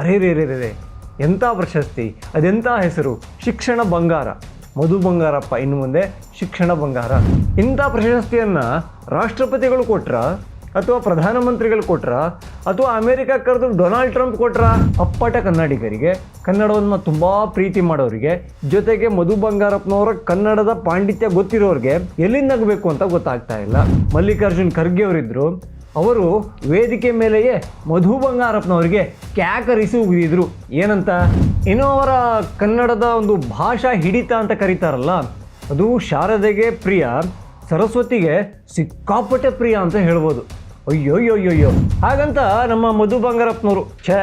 ಅರೇ ರೇ ರೇ ರೇ ಎಂಥ ಪ್ರಶಸ್ತಿ, ಅದೆಂಥ ಹೆಸರು? ಶಿಕ್ಷಣ ಬಂಗಾರ. ಮಧು ಬಂಗಾರಪ್ಪ, ಇನ್ನು ಮುಂದೆ ಶಿಕ್ಷಣ ಬಂಗಾರ. ಇಂಥ ಪ್ರಶಸ್ತಿಯನ್ನು ರಾಷ್ಟ್ರಪತಿಗಳು ಕೊಟ್ರ, ಅಥವಾ ಪ್ರಧಾನಮಂತ್ರಿಗಳು ಕೊಟ್ರ, ಅಥವಾ ಅಮೇರಿಕ ಕರೆದು ಡೊನಾಲ್ಡ್ ಟ್ರಂಪ್ ಕೊಟ್ರ ಅಪ್ಪಟ ಕನ್ನಡಿಗರಿಗೆ, ಕನ್ನಡವನ್ನು ತುಂಬ ಪ್ರೀತಿ ಮಾಡೋರಿಗೆ, ಜೊತೆಗೆ ಮಧು ಬಂಗಾರಪ್ಪನವರ ಕನ್ನಡದ ಪಾಂಡಿತ್ಯ ಗೊತ್ತಿರೋರಿಗೆ ಎಲ್ಲಿಂದಾಗಬೇಕು ಅಂತ ಗೊತ್ತಾಗ್ತಾ ಇಲ್ಲ. ಮಲ್ಲಿಕಾರ್ಜುನ್ ಖರ್ಗೆ ಅವರಿದ್ರು ಅವರು ವೇದಿಕೆ ಮೇಲೆಯೇ ಮಧು ಬಂಗಾರಪ್ಪನವರಿಗೆ ಕ್ಯಾಕರಿಸಿ ಉಗಿದಿದ್ರು. ಏನಂತ? ಏನೋ ಅವರ ಕನ್ನಡದ ಒಂದು ಭಾಷಾ ಹಿಡಿತ ಅಂತ ಕರೀತಾರಲ್ಲ, ಅದು ಶಾರದೆಗೆ ಪ್ರಿಯ, ಸರಸ್ವತಿಗೆ ಸಿಕ್ಕಾಪಟ್ಟೆ ಪ್ರಿಯ ಅಂತ ಹೇಳ್ಬೋದು. ಅಯ್ಯೋ ಅಯ್ಯೋ ಅಯ್ಯೋ ಅಯ್ಯೋ ಹಾಗಂತ ನಮ್ಮ ಮಧು ಬಂಗಾರಪ್ಪನವರು, ಛೇ,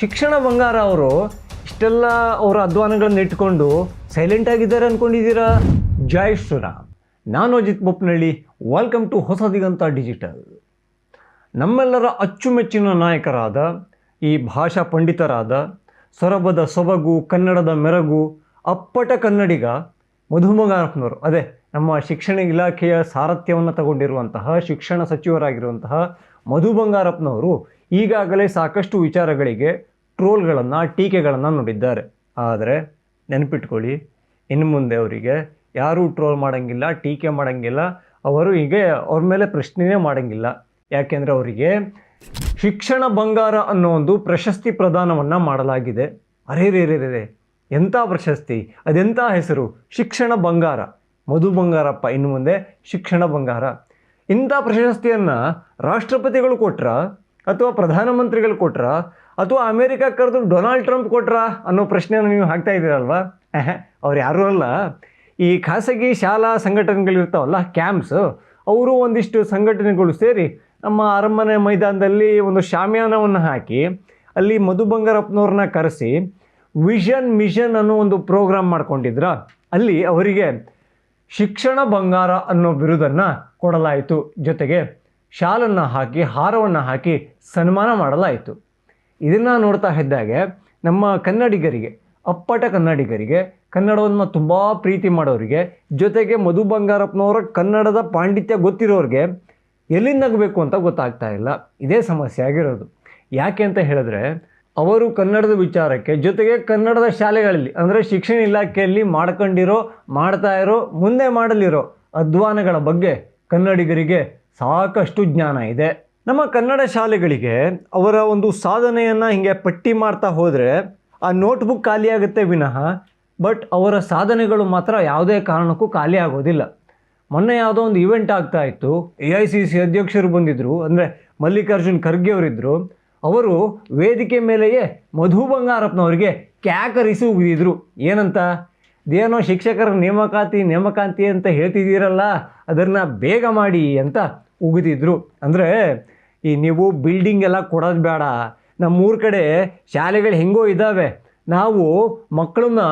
ಶಿಕ್ಷಣ ಬಂಗಾರ ಅವರು ಇಷ್ಟೆಲ್ಲ ಅವರ ಅಧ್ವಾನಗಳನ್ನ ಇಟ್ಕೊಂಡು ಸೈಲೆಂಟ್ ಆಗಿದ್ದಾರೆ ಅಂದ್ಕೊಂಡಿದ್ದೀರಾ ಜೈ ಶ್ರೀರಾಮ್. ನಾನು Ajith Boppanahalli welcome to Hosadiganta digital ನಮ್ಮೆಲ್ಲರ ಅಚ್ಚುಮೆಚ್ಚಿನ ನಾಯಕರಾದ, ಈ ಭಾಷಾ ಪಂಡಿತರಾದ ಸೊರಬದ ಸೊಬಗು, ಕನ್ನಡದ ಮೆರಗು, ಅಪ್ಪಟ ಕನ್ನಡಿಗ ಮಧುಮಗಾರಪ್ಪನವರು ಅದೇ ನಮ್ಮ ಶಿಕ್ಷಣ ಇಲಾಖೆಯ ಸಾರಥ್ಯವನ್ನು ತಗೊಂಡಿರುವಂತಹ ಶಿಕ್ಷಣ ಸಚಿವರಾಗಿರುವಂತಹ ಮಧು ಬಂಗಾರಪ್ಪನವರು ಈಗಾಗಲೇ ಸಾಕಷ್ಟು ವಿಚಾರಗಳಿಗೆ ಟ್ರೋಲ್ಗಳನ್ನು, ಟೀಕೆಗಳನ್ನು ನೋಡಿದ್ದಾರೆ. ಆದರೆ ನೆನಪಿಟ್ಕೊಳ್ಳಿ, ಇನ್ನು ಮುಂದೆ ಅವರಿಗೆ ಯಾರೂ ಟ್ರೋಲ್ ಮಾಡೋಂಗಿಲ್ಲ, ಟೀಕೆ ಮಾಡೋಂಗಿಲ್ಲ, ಅವರು ಹೀಗೆ ಅವ್ರ ಮೇಲೆ ಪ್ರಶ್ನೆಯೇ ಮಾಡೋಂಗಿಲ್ಲ. ಯಾಕೆಂದರೆ ಅವರಿಗೆ ಶಿಕ್ಷಣ ಬಂಗಾರ ಅನ್ನೋ ಒಂದು ಪ್ರಶಸ್ತಿ ಪ್ರದಾನವನ್ನು ಮಾಡಲಾಗಿದೆ. ಅರೇ ರೇ ರೇ ರೇ ಎಂಥ ಪ್ರಶಸ್ತಿ? ಅದೆಂಥ ಹೆಸರು? ಶಿಕ್ಷಣ ಬಂಗಾರ. ಮಧು ಬಂಗಾರಪ್ಪ, ಇನ್ನು ಮುಂದೆ ಶಿಕ್ಷಣ ಬಂಗಾರ. ಇಂಥ ಪ್ರಶಸ್ತಿಯನ್ನು ರಾಷ್ಟ್ರಪತಿಗಳು ಕೊಟ್ರ ಅಥವಾ ಪ್ರಧಾನಮಂತ್ರಿಗಳು ಕೊಟ್ರ ಅಥವಾ ಅಮೇರಿಕಾ ಕರೆದು ಡೊನಾಲ್ಡ್ ಟ್ರಂಪ್ ಕೊಟ್ರ ಅನ್ನೋ ಪ್ರಶ್ನೆಯನ್ನು ನೀವು ಹಾಕ್ತಾ ಇದ್ದೀರಲ್ವಾ? ಅವ್ರು ಯಾರೂ ಅಲ್ಲ. ಈ ಖಾಸಗಿ ಶಾಲಾ ಸಂಘಟನೆಗಳಿರ್ತಾವಲ್ಲ, ಕ್ಯಾಂಪ್ಸ್, ಅವರು ಒಂದಿಷ್ಟು ಸಂಘಟನೆಗಳು ಸೇರಿ ನಮ್ಮ ಅರಮನೆ ಮೈದಾನದಲ್ಲಿ ಒಂದು ಶಾಮಿಯಾನವನ್ನು ಹಾಕಿ, ಅಲ್ಲಿ ಮಧು ಬಂಗಾರಪ್ಪನವ್ರನ್ನ ಕರೆಸಿ, ವಿಷನ್ ಮಿಷನ್ ಅನ್ನೋ ಒಂದು ಪ್ರೋಗ್ರಾಮ್ ಮಾಡ್ಕೊಂಡಿದ್ರ. ಅಲ್ಲಿ ಅವರಿಗೆ ಶಿಕ್ಷಣ ಬಂಗಾರ ಅನ್ನೋ ಬಿರುದನ್ನು ಕೊಡಲಾಯಿತು. ಜೊತೆಗೆ ಶಾಲನ್ನು ಹಾಕಿ, ಹಾರವನ್ನು ಹಾಕಿ ಸನ್ಮಾನ ಮಾಡಲಾಯಿತು. ಇದನ್ನು ನೋಡ್ತಾ ಇದ್ದಾಗೆ ನಮ್ಮ ಕನ್ನಡಿಗರಿಗೆ, ಅಪ್ಪಟ ಕನ್ನಡಿಗರಿಗೆ, ಕನ್ನಡವನ್ನು ತುಂಬ ಪ್ರೀತಿ ಮಾಡೋರಿಗೆ, ಜೊತೆಗೆ ಮಧು ಬಂಗಾರಪ್ಪನವರ ಕನ್ನಡದ ಪಾಂಡಿತ್ಯ ಗೊತ್ತಿರೋರಿಗೆ ಎಲ್ಲಿಂದ ನಗಬೇಕು ಅಂತ ಗೊತ್ತಾಗ್ತಾ ಇಲ್ಲ. ಇದೇ ಸಮಸ್ಯೆ ಆಗಿರೋದು. ಯಾಕೆ ಅಂತ ಹೇಳಿದ್ರೆ, ಅವರು ಕನ್ನಡದ ವಿಚಾರಕ್ಕೆ, ಜೊತೆಗೆ ಕನ್ನಡದ ಶಾಲೆಗಳಲ್ಲಿ, ಅಂದರೆ ಶಿಕ್ಷಣ ಇಲಾಖೆಯಲ್ಲಿ ಮಾಡ್ಕೊಂಡಿರೋ, ಮಾಡ್ತಾ ಇರೋ, ಮುಂದೆ ಮಾಡಲಿರೋ ಅಧ್ವಾನಗಳ ಬಗ್ಗೆ ಕನ್ನಡಿಗರಿಗೆ ಸಾಕಷ್ಟು ಜ್ಞಾನ ಇದೆ. ನಮ್ಮ ಕನ್ನಡ ಶಾಲೆಗಳಿಗೆ ಅವರ ಒಂದು ಸಾಧನೆಯನ್ನು ಹಿಂಗೆ ಪಟ್ಟಿ ಮಾಡ್ತಾ ಹೋದರೆ, ಆ ನೋಟ್ಬುಕ್ ಖಾಲಿಯಾಗುತ್ತೆ ವಿನಃ, ಬಟ್ ಅವರ ಸಾಧನೆಗಳು ಮಾತ್ರ ಯಾವುದೇ ಕಾರಣಕ್ಕೂ ಖಾಲಿ ಆಗೋದಿಲ್ಲ. ಮೊನ್ನೆ ಯಾವುದೋ ಒಂದು ಇವೆಂಟ್ ಆಗ್ತಾ ಇತ್ತು. ಎ ಐ ಸಿ ಸಿ ಅಧ್ಯಕ್ಷರು ಬಂದಿದ್ದರು ಅಂದರೆ ಮಲ್ಲಿಕಾರ್ಜುನ್ ಖರ್ಗೆ ಅವರಿದ್ದರು ಅವರು ವೇದಿಕೆ ಮೇಲೆಯೇ ಮಧು ಬಂಗಾರಪ್ಪನವರಿಗೆ ಕ್ಯಾಕರಿಸಿ ಉಗಿದಿದ್ರು. ಏನಂತ? ಇದೇನೋ ಶಿಕ್ಷಕರ ನೇಮಕಾತಿ, ನೇಮಕಾಂತಿ ಅಂತ ಹೇಳ್ತಿದ್ದೀರಲ್ಲ, ಅದನ್ನು ಬೇಗ ಮಾಡಿ ಅಂತ ಉಗಿದಿದ್ರು. ಅಂದರೆ, ಈ ನೀವು ಬಿಲ್ಡಿಂಗ್ ಎಲ್ಲ ಕೊಡೋದು ಬೇಡ. ನಮ್ಮೂರ ಕಡೆ ಶಾಲೆಗಳು ಹೆಂಗೋ ಇದ್ದಾವೆ ನಾವು ಮಕ್ಕಳನ್ನ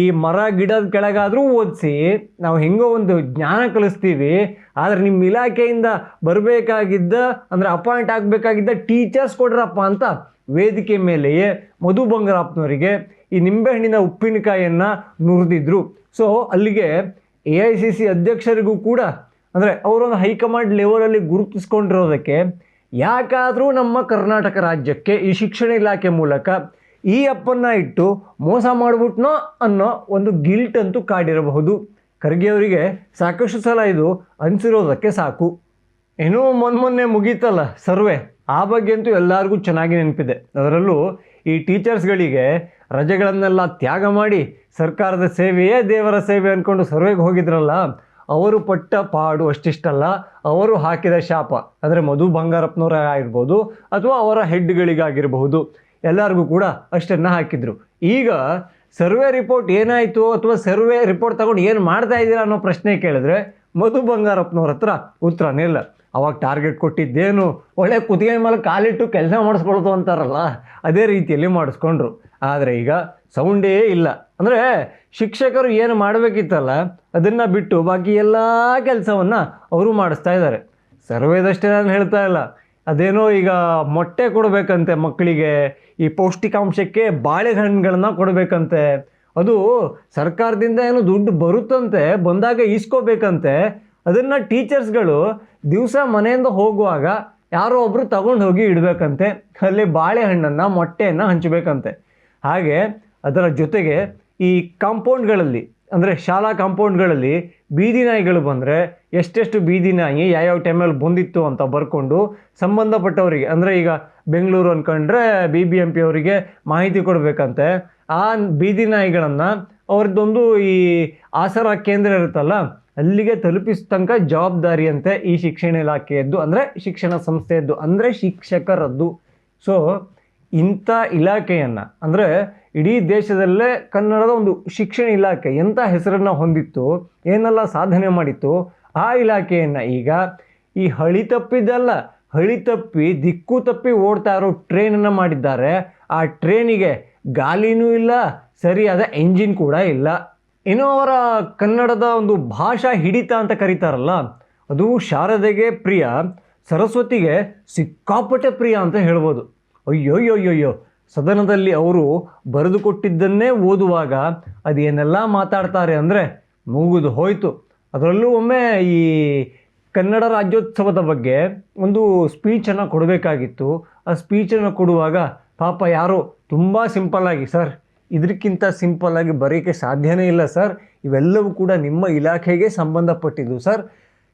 ಈ ಮರ ಗಿಡದ ಕೆಳಗಾದರೂ ಓದಿಸಿ ನಾವು ಹೆಂಗೋ ಒಂದು ಜ್ಞಾನ ಕಲಿಸ್ತೀವಿ. ಆದರೆ ನಿಮ್ಮ ಇಲಾಖೆಯಿಂದ ಬರಬೇಕಾಗಿದ್ದ, ಅಂದರೆ ಅಪಾಯಿಂಟ್ ಆಗಬೇಕಾಗಿದ್ದ ಟೀಚರ್ಸ್ ಕೊಡ್ರಪ್ಪ ಅಂತ ವೇದಿಕೆ ಮೇಲೆಯೇ ಮಧು ಬಂಗಾರಪ್ಪನವರಿಗೆ ಈ ನಿಂಬೆಹಣ್ಣಿನ ಉಪ್ಪಿನಕಾಯಿಯನ್ನು ನುರಿದಿದ್ರು. ಸೊ ಅಲ್ಲಿಗೆ ಎ ಐ ಸಿ ಸಿ ಅಧ್ಯಕ್ಷರಿಗೂ ಕೂಡ, ಅಂದರೆ ಅವರೊಂದು ಹೈಕಮಾಂಡ್ ಲೆವೆಲಲ್ಲಿ ಗುರುತಿಸ್ಕೊಂಡಿರೋದಕ್ಕೆ, ಯಾಕಾದರೂ ನಮ್ಮ ಕರ್ನಾಟಕ ರಾಜ್ಯಕ್ಕೆ ಈ ಶಿಕ್ಷಣ ಇಲಾಖೆ ಮೂಲಕ ಈ ಅಪ್ಪನ್ನ ಇಟ್ಟು ಮೋಸ ಮಾಡಿಬಿಟ್ನೋ ಅನ್ನೋ ಒಂದು ಗಿಲ್ಟ್ ಅಂತೂ ಕಾಡಿರಬಹುದು. ಖರ್ಗೆ ಅವರಿಗೆ ಸಾಕಷ್ಟು ಸಲ ಇದು ಅನಿಸಿರೋದಕ್ಕೆ ಸಾಕು. ಏನೂ ಮೊನ್ನೆ ಮೊನ್ನೆ ಮುಗೀತಲ್ಲ ಸರ್ವೆ. ಆ ಬಗ್ಗೆ ಅಂತೂ ಎಲ್ಲರಿಗೂ ಚೆನ್ನಾಗಿ ನೆನಪಿದೆ. ಅದರಲ್ಲೂ ಈ ಟೀಚರ್ಸ್ಗಳಿಗೆ ರಜೆಗಳನ್ನೆಲ್ಲ ತ್ಯಾಗ ಮಾಡಿ ಸರ್ಕಾರದ ಸೇವೆಯೇ ದೇವರ ಸೇವೆ ಅಂದ್ಕೊಂಡು ಸರ್ವೆಗೆ ಹೋಗಿದ್ರಲ್ಲ, ಅವರು ಪಟ್ಟ ಪಾಡು ಅಷ್ಟಿಷ್ಟಲ್ಲ. ಅವರು ಹಾಕಿದ ಶಾಪ. ಅಂದರೆ ಮಧು ಬಂಗಾರಪ್ಪನವರ ಆಗಿರ್ಬೋದು ಅಥವಾ ಅವರ ಹೆಡ್ಗಳಿಗಾಗಿರಬಹುದು ಎಲ್ಲರಿಗೂ ಕೂಡ ಅಷ್ಟನ್ನು ಹಾಕಿದರು. ಈಗ ಸರ್ವೆ ರಿಪೋರ್ಟ್ ಏನಾಯಿತು ಅಥವಾ ಸರ್ವೆ ರಿಪೋರ್ಟ್ ತಗೊಂಡು ಏನು ಮಾಡ್ತಾ ಇದ್ದೀರಾ ಅನ್ನೋ ಪ್ರಶ್ನೆ ಕೇಳಿದ್ರೆ ಮಧು ಬಂಗಾರಪ್ಪನವ್ರ ಹತ್ರ ಉತ್ತರನೇ ಇಲ್ಲ. ಅವಾಗ ಟಾರ್ಗೆಟ್ ಕೊಟ್ಟಿದ್ದೇನು? ಒಳ್ಳೆ ಕುತ್ತಿಗೆ ಮೇಲೆ ಕಾಲಿಟ್ಟು ಕೆಲಸ ಮಾಡಿಸ್ಕೊಳ್ತು ಅಂತಾರಲ್ಲ, ಅದೇ ರೀತಿಯಲ್ಲಿ ಮಾಡಿಸ್ಕೊಂಡ್ರು. ಆದರೆ ಈಗ ಸೌಂಡೇ ಇಲ್ಲ. ಅಂದರೆ ಶಿಕ್ಷಕರು ಏನು ಮಾಡಬೇಕಿತ್ತಲ್ಲ, ಅದನ್ನು ಬಿಟ್ಟು ಬಾಕಿ ಎಲ್ಲ ಕೆಲಸವನ್ನು ಅವರು ಮಾಡಿಸ್ತಾ ಇದ್ದಾರೆ. ಸರ್ವೇದಷ್ಟೇ ನಾನು ಹೇಳ್ತಾ ಇಲ್ಲ. ಅದೇನೋ ಈಗ ಮೊಟ್ಟೆ ಕೊಡಬೇಕಂತೆ ಮಕ್ಕಳಿಗೆ, ಈ ಪೌಷ್ಟಿಕಾಂಶಕ್ಕೆ ಬಾಳೆಹಣ್ಣುಗಳನ್ನ ಕೊಡಬೇಕಂತೆ. ಅದು ಸರ್ಕಾರದಿಂದ ಏನು ದುಡ್ಡು ಬರುತ್ತಂತೆ, ಬಂದಾಗ ಈಸ್ಕೋಬೇಕಂತೆ. ಅದನ್ನು ಟೀಚರ್ಸ್ಗಳು ದಿವಸ ಮನೆಯಿಂದ ಹೋಗುವಾಗ ಯಾರೋ ಒಬ್ಬರು ತಗೊಂಡು ಹೋಗಿ ಇಡಬೇಕಂತೆ. ಅಲ್ಲಿ ಬಾಳೆಹಣ್ಣನ್ನು, ಮೊಟ್ಟೆಯನ್ನು ಹಂಚಬೇಕಂತೆ. ಹಾಗೆ ಅದರ ಜೊತೆಗೆ ಈ ಕಾಂಪೌಂಡ್ಗಳಲ್ಲಿ ಅಂದರೆ ಶಾಲಾ ಕಾಂಪೌಂಡ್ಗಳಲ್ಲಿ ಬೀದಿ ನಾಯಿಗಳು ಬಂದರೆ ಎಷ್ಟೆಷ್ಟು ಬೀದಿ ನಾಯಿ, ಯಾವ್ಯಾವ ಟೈಮಲ್ಲಿ ಬಂದಿತ್ತು ಅಂತ ಬರ್ಕೊಂಡು ಸಂಬಂಧಪಟ್ಟವರಿಗೆ, ಅಂದರೆ ಈಗ ಬೆಂಗಳೂರು ಅಂದ್ಕೊಂಡ್ರೆ ಬಿ ಬಿ ಎಂ ಪಿ ಅವರಿಗೆ ಮಾಹಿತಿ ಕೊಡಬೇಕಂತೆ. ಆ ಬೀದಿ ನಾಯಿಗಳನ್ನು ಅವ್ರದ್ದೊಂದು ಈ ಆಸರ ಕೇಂದ್ರ ಇರುತ್ತಲ್ಲ, ಅಲ್ಲಿಗೆ ತಲುಪಿಸ್ ತನಕ ಜವಾಬ್ದಾರಿಯಂತೆ ಈ ಶಿಕ್ಷಣ ಇಲಾಖೆಯದ್ದು, ಅಂದರೆ ಶಿಕ್ಷಣ ಸಂಸ್ಥೆಯದ್ದು, ಅಂದರೆ ಶಿಕ್ಷಕರದ್ದು. ಸೊ ಇಂಥ ಇಲಾಖೆಯನ್ನು, ಅಂದರೆ ಇಡೀ ದೇಶದಲ್ಲೇ ಕನ್ನಡದ ಒಂದು ಶಿಕ್ಷಣ ಇಲಾಖೆ ಎಂಥ ಹೆಸರನ್ನು ಹೊಂದಿತ್ತು, ಏನೆಲ್ಲ ಸಾಧನೆ ಮಾಡಿತ್ತು, ಆ ಇಲಾಖೆಯನ್ನು ಈಗ ಈ ಹಳಿ ತಪ್ಪಿದ್ದಲ್ಲ, ಹಳಿ ತಪ್ಪಿ ದಿಕ್ಕು ತಪ್ಪಿ ಓಡ್ತಾ ಇರೋ ಟ್ರೈನನ್ನು ಮಾಡಿದ್ದಾರೆ. ಆ ಟ್ರೈನಿಗೆ ಗಾಲಿನೂ ಇಲ್ಲ, ಸರಿಯಾದ ಎಂಜಿನ್ ಕೂಡ ಇಲ್ಲ. ಏನೋ ಅವರ ಕನ್ನಡದ ಒಂದು ಭಾಷಾ ಹಿಡಿತ ಅಂತ ಕರೀತಾರಲ್ಲ, ಅದು ಶಾರದೆಗೆ ಪ್ರಿಯ, ಸರಸ್ವತಿಗೆ ಸಿಕ್ಕಾಪಟ್ಟೆ ಪ್ರಿಯ ಅಂತ ಹೇಳ್ಬೋದು. ಅಯ್ಯೋಯ್ಯೋಯ್ಯೋಯ್ಯೋ ಸದನದಲ್ಲಿ ಅವರು ಬರೆದುಕೊಟ್ಟಿದ್ದನ್ನೇ ಓದುವಾಗ ಅದೇನೆಲ್ಲ ಮಾತಾಡ್ತಾರೆ ಅಂದರೆ ಮುಗಿದು ಹೋಯಿತು. ಅದರಲ್ಲೂ ಒಮ್ಮೆ ಈ ಕನ್ನಡ ರಾಜ್ಯೋತ್ಸವದ ಬಗ್ಗೆ ಒಂದು ಸ್ಪೀಚನ್ನು ಕೊಡಬೇಕಾಗಿತ್ತು. ಆ ಸ್ಪೀಚನ್ನು ಕೊಡುವಾಗ ಪಾಪ ಯಾರೋ ತುಂಬ ಸಿಂಪಲ್ಲಾಗಿ ಸರ್ ಇದಕ್ಕಿಂತ ಸಿಂಪಲ್ಲಾಗಿ ಬರೆಯೋಕ್ಕೆ ಸಾಧ್ಯನೇ ಇಲ್ಲ, ಸರ್. ಇವೆಲ್ಲವೂ ಕೂಡ ನಿಮ್ಮ ಇಲಾಖೆಗೆ ಸಂಬಂಧಪಟ್ಟಿದ್ದು, ಸರ್.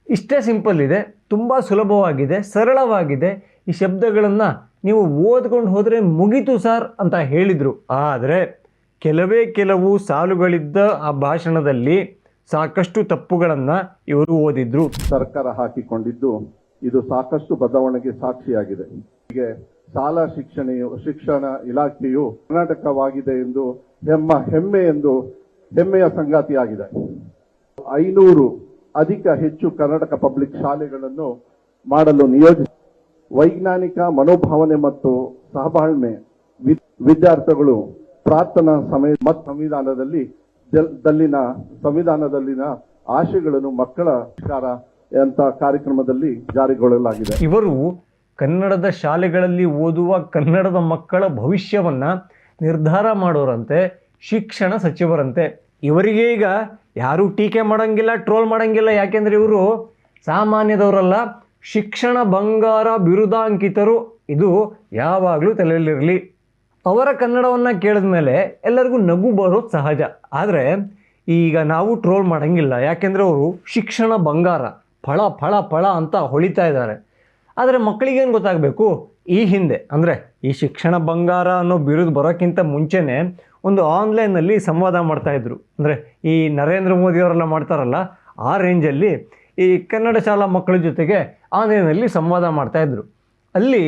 ಇಷ್ಟೇ ಸಿಂಪಲ್ ಇದೆ, ತುಂಬ ಸುಲಭವಾಗಿದೆ, ಸರಳವಾಗಿದೆ. ಈ ಶಬ್ದಗಳನ್ನು ನೀವು ಓದ್ಕೊಂಡು ಹೋದರೆ ಮುಗೀತು ಸರ್ ಅಂತ ಹೇಳಿದರು. ಆದರೆ ಕೆಲವೇ ಕೆಲವು ಸಾಲುಗಳಿದ್ದ ಆ ಭಾಷಣದಲ್ಲಿ ಸಾಕಷ್ಟು ತಪ್ಪುಗಳನ್ನು ಇವರು ಓದಿದ್ರು. ಸರ್ಕಾರ ಹಾಕಿಕೊಂಡಿದ್ದು ಇದು ಸಾಕಷ್ಟು ಬದಲಾವಣೆಗೆ ಸಾಕ್ಷಿಯಾಗಿದೆ. ಹೀಗೆ ಶಾಲಾ ಶಿಕ್ಷಣೆಯು, ಶಿಕ್ಷಣ ಇಲಾಖೆಯು ಕರ್ನಾಟಕವಾಗಿದೆ ಎಂದು ಹೆಮ್ಮ ಹೆಮ್ಮೆ ಎಂದು ಹೆಮ್ಮೆಯ ಸಂಗಾತಿಯಾಗಿದೆ ಐನೂರು ಅಧಿಕ ಹೆಚ್ಚು ಕರ್ನಾಟಕ ಪಬ್ಲಿಕ್ ಶಾಲೆಗಳನ್ನು ಮಾಡಲು ನಿಯೋಜಿಸಿ ವೈಜ್ಞಾನಿಕ ಮನೋಭಾವನೆ ಮತ್ತು ಸಹಬಾಳ್ಮೆ ವಿದ್ಯಾರ್ಥಿಗಳು ಪ್ರಾರ್ಥನಾ ಸಮಯ ಮತ್ತು ಸಂವಿಧಾನದಲ್ಲಿ ದಲ್- ದಲ್ಲಿನ ಸಂವಿಧಾನದಲ್ಲಿನ ಆಶಯಗಳನ್ನು ಮಕ್ಕಳ ಶಿಕಾರ ಅಂತ ಕಾರ್ಯಕ್ರಮದಲ್ಲಿ ಜಾರಿಗೊಳ್ಳಲಾಗಿದೆ. ಇವರು ಕನ್ನಡದ ಶಾಲೆಗಳಲ್ಲಿ ಓದುವ ಕನ್ನಡದ ಮಕ್ಕಳ ಭವಿಷ್ಯವನ್ನು ನಿರ್ಧಾರ ಮಾಡೋರಂತೆ, ಶಿಕ್ಷಣ ಸಚಿವರಂತೆ. ಇವರಿಗೆ ಈಗ ಯಾರೂ ಟೀಕೆ ಮಾಡಂಗಿಲ್ಲ, ಟ್ರೋಲ್ ಮಾಡಂಗಿಲ್ಲ, ಯಾಕೆಂದರೆ ಇವರು ಸಾಮಾನ್ಯದವರಲ್ಲ ಶಿಕ್ಷಣ ಬಂಗಾರ ಬಿರುದಾಂಕಿತರು, ಇದು ಯಾವಾಗಲೂ ತಲೆಯಲ್ಲಿರಲಿ. ಅವರ ಕನ್ನಡವನ್ನು ಕೇಳಿದ ಮೇಲೆ ಎಲ್ಲರಿಗೂ ನಗು ಬರೋದು ಸಹಜ. ಆದರೆ ಈಗ ನಾವು ಟ್ರೋಲ್ ಮಾಡೋಂಗಿಲ್ಲ. ಯಾಕೆಂದರೆ ಅವರು ಶಿಕ್ಷಣ ಬಂಗಾರ, ಫಳ ಫಳ ಫಳ ಅಂತ ಹೊಳಿತಾ ಇದ್ದಾರೆ. ಆದರೆ ಮಕ್ಕಳಿಗೇನು ಗೊತ್ತಾಗಬೇಕು? ಈ ಹಿಂದೆ, ಅಂದರೆ ಈ ಶಿಕ್ಷಣ ಬಂಗಾರ ಅನ್ನೋ ಬಿರುದು ಬರೋಕ್ಕಿಂತ ಮುಂಚೆನೇ ಒಂದು ಆನ್ಲೈನಲ್ಲಿ ಸಂವಾದ ಮಾಡ್ತಾಯಿದ್ರು ಅಂದರೆ ಈ ನರೇಂದ್ರ ಮೋದಿಯವರೆಲ್ಲ ಮಾಡ್ತಾರಲ್ಲ, ಆ ರೇಂಜಲ್ಲಿ ಈ ಕನ್ನಡ ಶಾಲಾ ಮಕ್ಕಳ ಜೊತೆಗೆ ಆನ್ಲೈನಲ್ಲಿ ಸಂವಾದ ಮಾಡ್ತಾಯಿದ್ರು ಅಲ್ಲಿ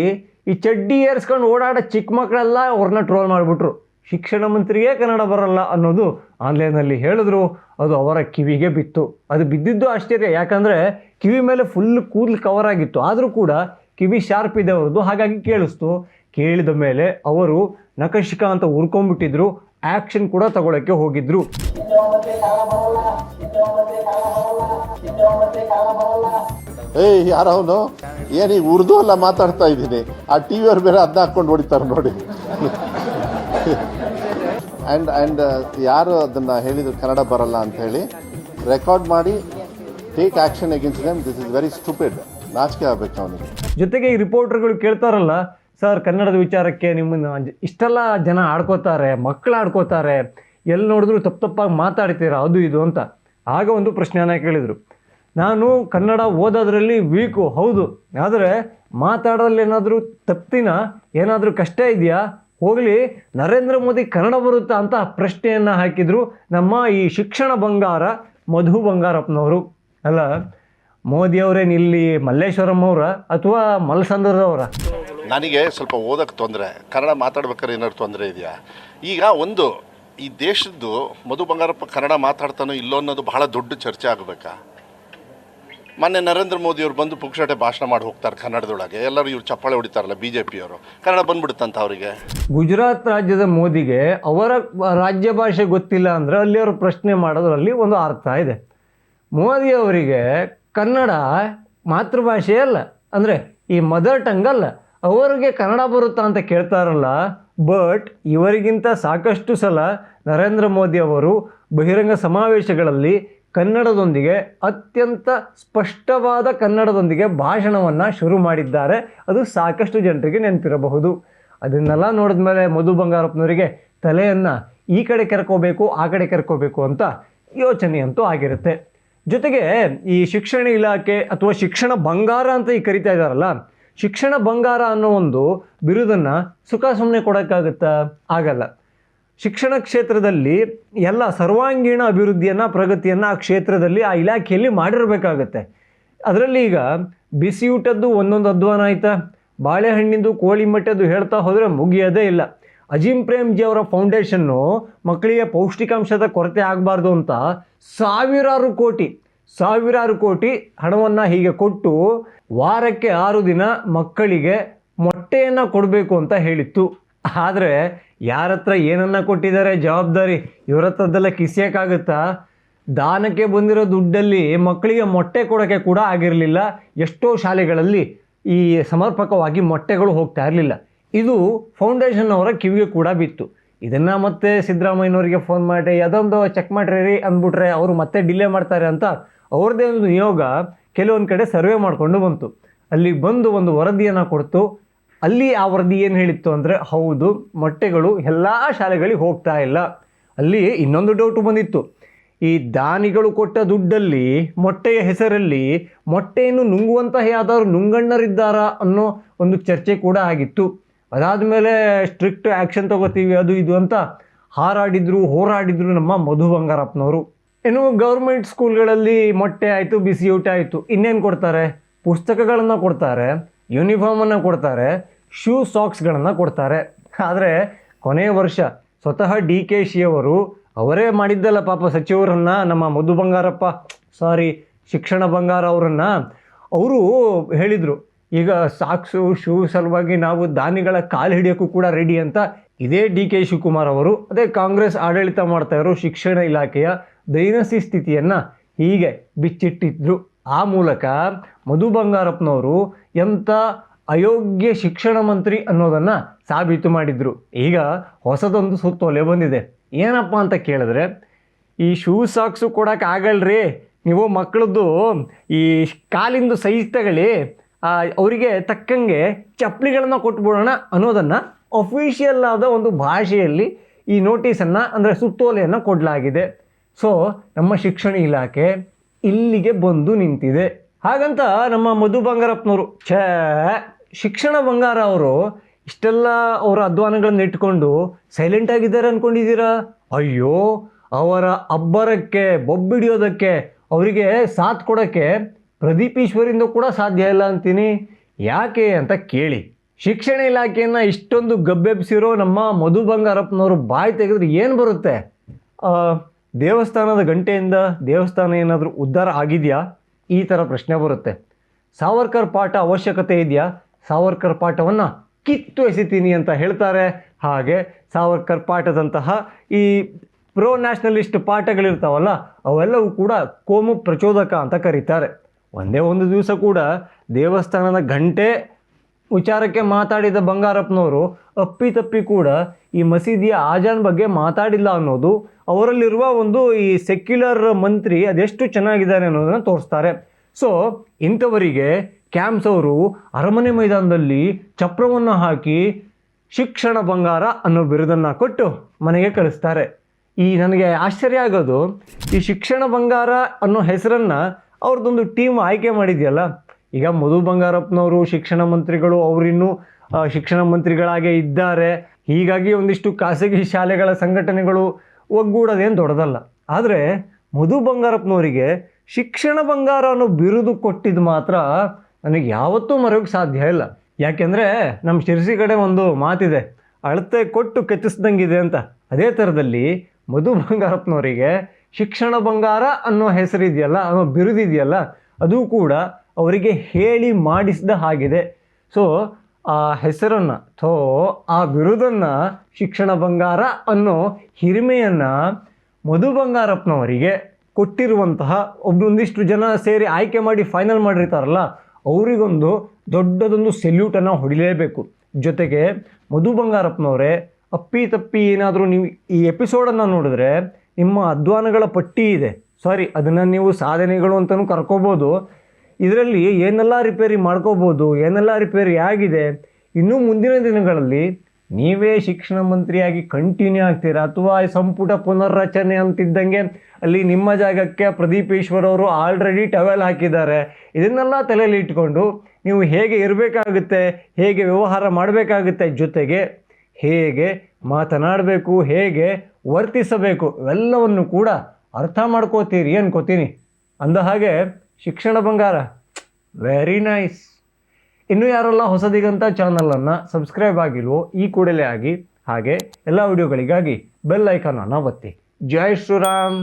ಈ ಚಡ್ಡಿ ಏರ್ಸ್ಕೊಂಡು ಓಡಾಡೋ ಚಿಕ್ಕ ಮಕ್ಕಳೆಲ್ಲ ಅವ್ರನ್ನ ಟ್ರೋಲ್ ಮಾಡಿಬಿಟ್ರು. ಶಿಕ್ಷಣ ಮಂತ್ರಿಗೆ ಕನ್ನಡ ಬರಲ್ಲ ಅನ್ನೋದು ಆನ್ಲೈನಲ್ಲಿ ಹೇಳಿದ್ರು. ಅದು ಅವರ ಕಿವಿಗೆ ಬಿತ್ತು. ಅದು ಬಿದ್ದಿದ್ದು ಆಶ್ಚರ್ಯ. ಯಾಕಂದರೆ ಕಿವಿ ಮೇಲೆ ಫುಲ್ ಕೂದಲು ಕವರ್ ಆಗಿತ್ತು. ಆದರೂ ಕೂಡ ಕಿವಿ ಶಾರ್ಪ್ ಇದೆ ಅವ್ರದ್ದು ಹಾಗಾಗಿ ಕೇಳಿಸ್ತು. ಕೇಳಿದ ಮೇಲೆ ಅವರು ನಕಶಿಕ ಅಂತ ಉರ್ಕೊಂಡ್ಬಿಟ್ಟಿದ್ರು. ಆ್ಯಕ್ಷನ್ ಕೂಡ ತಗೊಳ್ಳೋಕ್ಕೆ ಹೋಗಿದ್ರು. ಏಯ್ ಯಾರವನು ಏನೀಗ ಉರ್ದು ಅಲ್ಲ ಮಾತಾಡ್ತಾ ಇದ್ದೀನಿ. ಆ ಟಿ ಅವ್ರ ಬೇರೆ ಅದನ್ನ ಹಾಕೊಂಡು ಹೊಡಿತಾರೆ ನೋಡಿ. ಆ್ಯಂಡ್ ಆ್ಯಂಡ್ ಯಾರು ಅದನ್ನು ಹೇಳಿದ್ರು ಕನ್ನಡ ಬರಲ್ಲ ಅಂತ ಹೇಳಿ ರೆಕಾರ್ಡ್ ಮಾಡಿ take action against them this is very stupid ನಾಚಿಕೆ ಆಗಬೇಕು ಅವನಿಗೆ. ಜೊತೆಗೆ ಈ ರಿಪೋರ್ಟರ್ಗಳು ಕೇಳ್ತಾರಲ್ಲ ಸರ್ ಕನ್ನಡದ ವಿಚಾರಕ್ಕೆ ನಿಮ್ಮನ್ನು ಇಷ್ಟೆಲ್ಲ ಜನ ಆಡ್ಕೋತಾರೆ ಮಕ್ಕಳು ಆಡ್ಕೋತಾರೆ ಎಲ್ಲಿ ನೋಡಿದ್ರು ತಪ್ಪು ತಪ್ಪಾಗಿ ಮಾತಾಡ್ತೀರಾ? ಅದು, ಇದು ಅಂತ. ಆಗ ಒಂದು ಪ್ರಶ್ನೆಯನ್ನು ಕೇಳಿದರು. ನಾನು ಕನ್ನಡ ಓದೋದ್ರಲ್ಲಿ ವೀಕು ಹೌದು. ಆದರೆ ಮಾತಾಡೋದ್ರಲ್ಲಿ ಏನಾದರೂ ತಪ್ಪಿನ ಏನಾದರೂ ಕಷ್ಟ ಇದೆಯಾ? ಹೋಗಲಿ, ನರೇಂದ್ರ ಮೋದಿ ಕನ್ನಡ ಬರುತ್ತಾ ಅಂತ ಪ್ರಶ್ನೆಯನ್ನು ಹಾಕಿದರು ನಮ್ಮ ಈ ಶಿಕ್ಷಣ ಬಂಗಾರ ಮಧು ಬಂಗಾರಪ್ಪನವರು. ಅಲ್ಲ ಮೋದಿಯವರೇನು ಇಲ್ಲಿ ಮಲ್ಲೇಶ್ವರಂ ಅವರ ಅಥವಾ ಮಲ್ಸಂದ್ರದವರ ನನಗೆ ಸ್ವಲ್ಪ ಓದಕ್ಕೆ ತೊಂದರೆ, ಕನ್ನಡ ಮಾತಾಡ್ಬೇಕಾದ್ರೆ ಏನಾದ್ರು ತೊಂದರೆ ಇದೆಯಾ? ಈಗ ಒಂದು ಈ ದೇಶದ್ದು ಮಧು ಬಂಗಾರಪ್ಪ ಕನ್ನಡ ಮಾತಾಡ್ತಾನೋ ಇಲ್ಲೋ ಅನ್ನೋದು ಬಹಳ ದೊಡ್ಡ ಚರ್ಚೆ ಆಗಬೇಕಾ? ಮೊನ್ನೆ ನರೇಂದ್ರ ಮೋದಿಯವರು ಬಂದು ಪುಕ್ಷಟೆ ಭಾಷಣ ಮಾಡಿ ಹೋಗ್ತಾರೆ ಕನ್ನಡದೊಳಗೆ. ಎಲ್ಲರೂ ಇವ್ರು ಚಪ್ಪಾಳೆ ಹೊಡಿತಾರಲ್ಲ ಬಿ ಜೆ ಪಿಯವರು ಕನ್ನಡ ಬಂದ್ಬಿಡುತ್ತಂತ ಅವರಿಗೆ? ಗುಜರಾತ್ ರಾಜ್ಯದ ಮೋದಿಗೆ ಅವರ ರಾಜ್ಯ ಭಾಷೆ ಗೊತ್ತಿಲ್ಲ ಅಂದರೆ ಅಲ್ಲಿ ಅವರು ಪ್ರಶ್ನೆ ಮಾಡೋದ್ರಲ್ಲಿ ಒಂದು ಅರ್ಥ ಇದೆ. ಮೋದಿ ಅವರಿಗೆ ಕನ್ನಡ ಮಾತೃಭಾಷೆ ಅಲ್ಲ. ಅಂದರೆ ಈ ಮದರ್ ಟಂಗ್ ಅಲ್ಲ. ಅವರಿಗೆ ಕನ್ನಡ ಬರುತ್ತಾ ಅಂತ ಕೇಳ್ತಾರಲ್ಲ ಬಟ್ ಇವರಿಗಿಂತ ಸಾಕಷ್ಟು ಸಲ ನರೇಂದ್ರ ಮೋದಿ ಅವರು ಬಹಿರಂಗ ಸಮಾವೇಶಗಳಲ್ಲಿ ಕನ್ನಡದೊಂದಿಗೆ ಅತ್ಯಂತ ಸ್ಪಷ್ಟವಾದ ಕನ್ನಡದೊಂದಿಗೆ ಭಾಷಣವನ್ನು ಶುರು ಮಾಡಿದ್ದಾರೆ. ಅದು ಸಾಕಷ್ಟು ಜನರಿಗೆ ನೆನಪಿರಬಹುದು. ಅದನ್ನೆಲ್ಲ ನೋಡಿದ ಮೇಲೆ ಮಧು ಬಂಗಾರಪ್ಪನವರಿಗೆ ತಲೆಯನ್ನು ಈ ಕಡೆ ಕೆರ್ಕೋಬೇಕು, ಆ ಕಡೆ ಕೆರ್ಕೋಬೇಕು ಅಂತ ಯೋಚನೆಯಂತೂ ಆಗಿರುತ್ತೆ. ಜೊತೆಗೆ ಈ ಶಿಕ್ಷಣ ಇಲಾಖೆ ಅಥವಾ ಶಿಕ್ಷಣ ಬಂಗಾರ ಅಂತ ಈ ಕರಿತಾ ಇದ್ದಾರಲ್ಲ ಶಿಕ್ಷಣ ಬಂಗಾರ ಅನ್ನೋ ಒಂದು ಬಿರುದನ್ನು ಸುಖ ಸುಮ್ಮನೆ ಕೊಡೋಕ್ಕಾಗುತ್ತ? ಆಗಲ್ಲ. ಶಿಕ್ಷಣ ಕ್ಷೇತ್ರದಲ್ಲಿ ಎಲ್ಲ ಸರ್ವಾಂಗೀಣ ಅಭಿವೃದ್ಧಿಯನ್ನು, ಪ್ರಗತಿಯನ್ನು ಆ ಕ್ಷೇತ್ರದಲ್ಲಿ, ಆ ಇಲಾಖೆಯಲ್ಲಿ ಮಾಡಿರಬೇಕಾಗತ್ತೆ. ಅದರಲ್ಲಿ ಈಗ ಬಿಸಿಯೂಟದ್ದು ಒಂದೊಂದು ಅಧ್ವಾನ ಆಯಿತಾ? ಬಾಳೆಹಣ್ಣಿಂದು ಕೋಳಿ ಮಟ್ಟದ್ದು ಹೇಳ್ತಾ ಹೋದರೆ ಮುಗಿಯೋದೇ ಇಲ್ಲ. ಅಜೀಂ ಪ್ರೇಮ್ಜಿ ಅವರ ಫೌಂಡೇಶನ್ನು ಮಕ್ಕಳಿಗೆ ಪೌಷ್ಟಿಕಾಂಶದ ಕೊರತೆ ಆಗಬಾರ್ದು ಅಂತ ಸಾವಿರಾರು ಕೋಟಿ ಸಾವಿರಾರು ಕೋಟಿ ಹಣವನ್ನು ಹೀಗೆ ಕೊಟ್ಟು ವಾರಕ್ಕೆ ಆರು ದಿನ ಮಕ್ಕಳಿಗೆ ಮೊಟ್ಟೆಯನ್ನು ಕೊಡಬೇಕು ಅಂತ ಹೇಳಿತ್ತು. ಆದರೆ ಯಾರ ಹತ್ರ ಏನನ್ನ ಕೊಟ್ಟಿದ್ದಾರೆ ಜವಾಬ್ದಾರಿ ಇವ್ರ ಹತ್ರದ್ದೆಲ್ಲ ಕಿಸಿಯೋಕ್ಕಾಗುತ್ತಾ? ದಾನಕ್ಕೆ ಬಂದಿರೋ ದುಡ್ಡಲ್ಲಿ ಮಕ್ಕಳಿಗೆ ಮೊಟ್ಟೆ ಕೊಡೋಕ್ಕೆ ಕೂಡ ಆಗಿರಲಿಲ್ಲ. ಎಷ್ಟೋ ಶಾಲೆಗಳಲ್ಲಿ ಈ ಸಮರ್ಪಕವಾಗಿ ಮೊಟ್ಟೆಗಳು ಹೋಗ್ತಾ ಇರಲಿಲ್ಲ. ಇದು ಫೌಂಡೇಶನ್ ಅವರ ಕಿವಿಗೆ ಕೂಡ ಬಿತ್ತು. ಇದನ್ನು ಮತ್ತೆ ಸಿದ್ದರಾಮಯ್ಯನವರಿಗೆ ಫೋನ್ ಮಾಡಿ, ಅದೊಂದು ಚೆಕ್ ಮಾಡ್ರಿ ಅಂದ್ಬಿಟ್ರೆ ಅವರು ಮತ್ತೆ ಡಿಲೇ ಮಾಡ್ತಾರೆ ಅಂತ ಅವ್ರದ್ದೇ ಒಂದು ನಿಯೋಗ ಕೆಲವೊಂದು ಕಡೆ ಸರ್ವೆ ಮಾಡಿಕೊಂಡು ಬಂತು. ಅಲ್ಲಿಗೆ ಬಂದು ಒಂದು ವರದಿಯನ್ನು ಕೊಡ್ತು. ಅಲ್ಲಿ ಆ ವರದಿ ಏನು ಹೇಳಿತ್ತು ಅಂದರೆ, ಹೌದು, ಮೊಟ್ಟೆಗಳು ಎಲ್ಲ ಶಾಲೆಗಳಿಗೆ ಹೋಗ್ತಾ ಇಲ್ಲ. ಅಲ್ಲಿ ಇನ್ನೊಂದು ಡೌಟು ಬಂದಿತ್ತು. ಈ ದಾನಿಗಳು ಕೊಟ್ಟ ದುಡ್ಡಲ್ಲಿ, ಮೊಟ್ಟೆಯ ಹೆಸರಲ್ಲಿ, ಮೊಟ್ಟೆಯನ್ನು ನುಂಗುವಂತಹ ಯಾವ್ದಾದ್ರು ನುಂಗಣ್ಣರಿದ್ದಾರಾ ಅನ್ನೋ ಒಂದು ಚರ್ಚೆ ಕೂಡ ಆಗಿತ್ತು. ಅದಾದ ಮೇಲೆ ಸ್ಟ್ರಿಕ್ಟ್ ಆ್ಯಕ್ಷನ್ ತಗೋತೀವಿ, ಅದು ಇದು ಅಂತ ಹಾರಾಡಿದ್ರು, ಹೋರಾಡಿದ್ರು ನಮ್ಮ ಮಧು ಬಂಗಾರಪ್ಪನವರು ಇನ್ನು ಗೌರ್ಮೆಂಟ್ ಸ್ಕೂಲ್ಗಳಲ್ಲಿ ಮೊಟ್ಟೆ ಆಯಿತು, ಬಿಸಿ ಊಟ ಆಯಿತು. ಇನ್ನೇನು ಕೊಡ್ತಾರೆ? ಪುಸ್ತಕಗಳನ್ನು ಕೊಡ್ತಾರೆ ಯೂನಿಫಾರ್ಮನ್ನು ಕೊಡ್ತಾರೆ ಶೂ ಸಾಕ್ಸ್ಗಳನ್ನು ಕೊಡ್ತಾರೆ. ಆದರೆ ಕೊನೆಯ ವರ್ಷ ಸ್ವತಃ ಡಿ ಕೆ ಶಿ ಅವರು ಅವರೇ ಮಾಡಿದ್ದಲ್ಲ ಪಾಪ ಸಚಿವರನ್ನು, ನಮ್ಮ ಮಧು ಬಂಗಾರಪ್ಪ ಸಾರಿ ಶಿಕ್ಷಣ ಬಂಗಾರ ಅವರನ್ನು. ಅವರು ಹೇಳಿದರು, ಈಗ ಸಾಕ್ಸು ಶೂ ಸಲುವಾಗಿ ನಾವು ದಾನಿಗಳ ಕಾಲು ಹಿಡಿಯೋಕ್ಕೂ ಕೂಡ ರೆಡಿ ಅಂತ ಇದೇ ಡಿ ಕೆ ಶಿವಕುಮಾರ್ ಅವರು. ಅದೇ ಕಾಂಗ್ರೆಸ್ ಆಡಳಿತ ಮಾಡ್ತಾ ಇರೋ ಶಿಕ್ಷಣ ಇಲಾಖೆಯ ದೈನಸಿ ಸ್ಥಿತಿಯನ್ನು ಹೀಗೆ ಬಿಚ್ಚಿಟ್ಟಿದ್ರು. ಆ ಮೂಲಕ ಮಧು ಬಂಗಾರಪ್ಪನವರು ಎಂಥ ಅಯೋಗ್ಯ ಶಿಕ್ಷಣ ಮಂತ್ರಿ ಅನ್ನೋದನ್ನು ಸಾಬೀತು ಮಾಡಿದರು. ಈಗ ಹೊಸದೊಂದು ಸುತ್ತೋಲೆ ಬಂದಿದೆ. ಏನಪ್ಪ ಅಂತ ಕೇಳಿದ್ರೆ, ಈ ಶೂ ಸಾಕ್ಸು ಕೊಡೋಕೆ ಆಗಲ್ರಿ, ನೀವು ಮಕ್ಕಳದ್ದು ಈ ಕಾಲಿಂದು ಸೈಜ್ ತಗೊಳ್ಳಿ ಅವರಿಗೆ ತಕ್ಕಂಗೆ ಚಪ್ಪಲಿಗಳನ್ನು ಕೊಟ್ಬಿಡೋಣ ಅನ್ನೋದನ್ನು ಅಫಿಷಿಯಲ್ ಆದ ಒಂದು ಭಾಷೆಯಲ್ಲಿ ಈ ನೋಟಿಸನ್ನು ಅಂದರೆ ಸುತ್ತೋಲೆಯನ್ನು ಕೊಡಲಾಗಿದೆ. ಸೊ ನಮ್ಮ ಶಿಕ್ಷಣ ಇಲಾಖೆ ಇಲ್ಲಿಗೆ ಬಂದು ನಿಂತಿದೆ. ಹಾಗಂತ ನಮ್ಮ ಮಧು ಬಂಗಾರಪ್ಪನವರು, ಛೇ, ಶಿಕ್ಷಣ ಬಂಗಾರ ಅವರು ಇಷ್ಟೆಲ್ಲ ಅವರ ಅಧ್ವಾನಗಳನ್ನು ಇಟ್ಕೊಂಡು ಸೈಲೆಂಟ್ ಆಗಿದ್ದಾರೆ ಅಂದ್ಕೊಂಡಿದ್ದೀರಾ ಅಯ್ಯೋ, ಅವರ ಅಬ್ಬರಕ್ಕೆ, ಬೊಬ್ಬಿಡಿಯೋದಕ್ಕೆ, ಅವರಿಗೆ ಸಾಥ್ ಕೊಡೋಕ್ಕೆ ಪ್ರದೀಪ್ ಈಶ್ವರಿಂದ ಕೂಡ ಸಾಧ್ಯ ಇಲ್ಲ ಅಂತೀನಿ. ಯಾಕೆ ಅಂತ ಕೇಳಿ. ಶಿಕ್ಷಣ ಇಲಾಖೆಯನ್ನು ಇಷ್ಟೊಂದು ಗಬ್ಬೆಬ್ಸಿರೋ ನಮ್ಮ ಮಧು ಬಂಗಾರಪ್ಪನವರು ಬಾಯಿ ತೆಗೆದ್ರೆ ಏನು ಬರುತ್ತೆ? ದೇವಸ್ಥಾನದ ಗಂಟೆಯಿಂದ ದೇವಸ್ಥಾನ ಏನಾದರೂ ಉದ್ಧಾರ ಆಗಿದೆಯಾ? ಈ ಥರ ಪ್ರಶ್ನೆ ಬರುತ್ತೆ. ಸಾವರ್ಕರ್ ಪಾಠ ಅವಶ್ಯಕತೆ ಇದೆಯಾ? ಸಾವರ್ಕರ್ ಪಾಠವನ್ನು ಕಿತ್ತು ಎಸಿತೀನಿ ಅಂತ ಹೇಳ್ತಾರೆ. ಹಾಗೆ ಸಾವರ್ಕರ್ ಪಾಠದಂತಹ ಈ ಪ್ರೋ ನ್ಯಾಷನಲಿಸ್ಟ್ ಪಾಠಗಳಿರ್ತಾವಲ್ಲ, ಅವೆಲ್ಲವೂ ಕೂಡ ಕೋಮು ಪ್ರಚೋದಕ ಅಂತ ಕರೀತಾರೆ. ಒಂದೇ ಒಂದು ದಿವಸ ಕೂಡ ದೇವಸ್ಥಾನದ ಗಂಟೆ ವಿಚಾರಕ್ಕೆ ಮಾತಾಡಿದ ಬಂಗಾರಪ್ಪನವರು ಅಪ್ಪಿತಪ್ಪಿ ಕೂಡ ಈ ಮಸೀದಿಯ ಆಜಾನ್ ಬಗ್ಗೆ ಮಾತಾಡಿಲ್ಲ ಅನ್ನೋದು, ಅವರಲ್ಲಿರುವ ಒಂದು ಈ ಸೆಕ್ಯುಲರ್ ಮಂತ್ರಿ ಅದೆಷ್ಟು ಚೆನ್ನಾಗಿದ್ದಾರೆ ಅನ್ನೋದನ್ನು ತೋರಿಸ್ತಾರೆ. ಸೊ ಇಂಥವರಿಗೆ ಕ್ಯಾಂಪ್ಸ್ ಅವರು ಅರಮನೆ ಮೈದಾನದಲ್ಲಿ ಚಪ್ರವನ್ನು ಹಾಕಿ ಶಿಕ್ಷಣ ಬಂಗಾರ ಅನ್ನೋ ಬಿರುದನ್ನು ಕೊಟ್ಟು ಮನೆಗೆ ಕಳಿಸ್ತಾರೆ. ಈ ನನಗೆ ಆಶ್ಚರ್ಯ ಆಗೋದು, ಈ ಶಿಕ್ಷಣ ಬಂಗಾರ ಅನ್ನೋ ಹೆಸರನ್ನು ಅವ್ರದ್ದೊಂದು ಟೀಮ್ ಆಯ್ಕೆ ಮಾಡಿದೆಯಲ್ಲ ಈಗ ಮಧು ಬಂಗಾರಪ್ಪನವರು, ಶಿಕ್ಷಣ ಮಂತ್ರಿಗಳು ಅವರಿನ್ನೂ ಶಿಕ್ಷಣ ಮಂತ್ರಿಗಳಾಗೇ ಇದ್ದಾರೆ. ಹೀಗಾಗಿ ಒಂದಿಷ್ಟು ಖಾಸಗಿ ಶಾಲೆಗಳ ಸಂಘಟನೆಗಳು ಒಗ್ಗೂಡೋದೇನು ದೊಡ್ಡದಲ್ಲ. ಆದರೆ ಮಧು ಬಂಗಾರಪ್ಪನವರಿಗೆ ಶಿಕ್ಷಣ ಬಂಗಾರ ಅನ್ನೋ ಬಿರುದು ಕೊಟ್ಟಿದ್ದು ಮಾತ್ರ ನನಗೆ ಯಾವತ್ತೂ ಮರೆಯೋಕ್ಕೆ ಸಾಧ್ಯ ಇಲ್ಲ. ಯಾಕೆಂದರೆ ನಮ್ಮ ಶಿರ್ಸಿ ಕಡೆ ಒಂದು ಮಾತಿದೆ, ಅಳತೆ ಕೊಟ್ಟು ಕೆತ್ತಿಸ್ದಂಗಿದೆ ಅಂತ. ಅದೇ ಥರದಲ್ಲಿ ಮಧು ಬಂಗಾರಪ್ಪನವರಿಗೆ ಶಿಕ್ಷಣ ಬಂಗಾರ ಅನ್ನೋ ಹೆಸರಿದೆಯಲ್ಲ, ಅನ್ನೋ ಬಿರುದಿದೆಯಲ್ಲ, ಅದು ಕೂಡ ಅವರಿಗೆ ಹೇಳಿ ಮಾಡಿಸಿದ ಹಾಗಿದೆ. ಸೊ ಆ ಹೆಸರನ್ನು, ಥೋ, ಆ ಬಿರುದನ್ನು ಶಿಕ್ಷಣ ಬಂಗಾರ ಅನ್ನೋ ಹಿರಿಮೆಯನ್ನು ಮಧು ಬಂಗಾರಪ್ಪನವರಿಗೆ ಕೊಟ್ಟಿರುವಂತಹ ಒಬ್ಬೊಂದಿಷ್ಟು ಜನ ಸೇರಿ ಆಯ್ಕೆ ಮಾಡಿ ಫೈನಲ್ ಮಾಡಿರ್ತಾರಲ್ಲ, ಅವರಿಗೊಂದು ದೊಡ್ಡದೊಂದು ಸೆಲ್ಯೂಟನ್ನು ಹೊಡಿಲೇಬೇಕು. ಜೊತೆಗೆ ಮಧು ಬಂಗಾರಪ್ಪನವರೇ, ಅಪ್ಪಿ ತಪ್ಪಿ ಏನಾದರೂ ನೀವು ಈ ಎಪಿಸೋಡನ್ನು ನೋಡಿದ್ರೆ ನಿಮ್ಮ ಅಧ್ವಾನಗಳ ಪಟ್ಟಿ ಇದೆ. ಸಾರಿ ಅದನ್ನು ನೀವು ಸಾಧನೆಗಳು ಅಂತಲೂ ಕರ್ಕೋಬೋದು. ಇದರಲ್ಲಿ ಏನೆಲ್ಲ ರಿಪೇರಿ ಮಾಡ್ಕೋಬೋದು, ಏನೆಲ್ಲ ರಿಪೇರಿ ಆಗಿದೆ, ಇನ್ನೂ ಮುಂದಿನ ದಿನಗಳಲ್ಲಿ ನೀವೇ ಶಿಕ್ಷಣ ಮಂತ್ರಿಯಾಗಿ ಕಂಟಿನ್ಯೂ ಆಗ್ತೀರಾ? ಅಥವಾ ಸಂಪುಟ ಪುನರ್ರಚನೆ ಅಂತಿದ್ದಂಗೆ ಅಲ್ಲಿ ನಿಮ್ಮ ಜಾಗಕ್ಕೆ ಪ್ರದೀಪ್ ಈಶ್ವರ್ ಅವರು ಆಲ್ರೆಡಿ ಟವೆಲ್ ಹಾಕಿದ್ದಾರೆ. ಇದನ್ನೆಲ್ಲ ತಲೆಯಲ್ಲಿ ಇಟ್ಕೊಂಡು ನೀವು ಹೇಗೆ ಇರಬೇಕಾಗುತ್ತೆ, ಹೇಗೆ ವ್ಯವಹಾರ ಮಾಡಬೇಕಾಗುತ್ತೆ ಜೊತೆಗೆ ಹೇಗೆ ಮಾತನಾಡಬೇಕು, ಹೇಗೆ ವರ್ತಿಸಬೇಕು, ಇವೆಲ್ಲವನ್ನು ಕೂಡ ಅರ್ಥ ಮಾಡ್ಕೋತೀರಿ ಅನ್ಕೋತೀನಿ. ಅಂದ ಹಾಗೆ ಶಿಕ್ಷಣ ಬಂಗಾರ. ವೆರಿ ನೈಸ್ ಇನ್ನೂ ಯಾರೆಲ್ಲ ಹೊಸದಿಗಂತ ಚಾನಲನ್ನು ಸಬ್ಸ್ಕ್ರೈಬ್ ಆಗಿಲ್ವೋ ಈ ಕೂಡಲೇ ಆಗಿ, ಹಾಗೆ ಎಲ್ಲ ವಿಡಿಯೋಗಳಿಗಾಗಿ ಬೆಲ್ ಐಕಾನನ್ನು ಒತ್ತಿ. ಜೈ ಶ್ರೀರಾಮ್.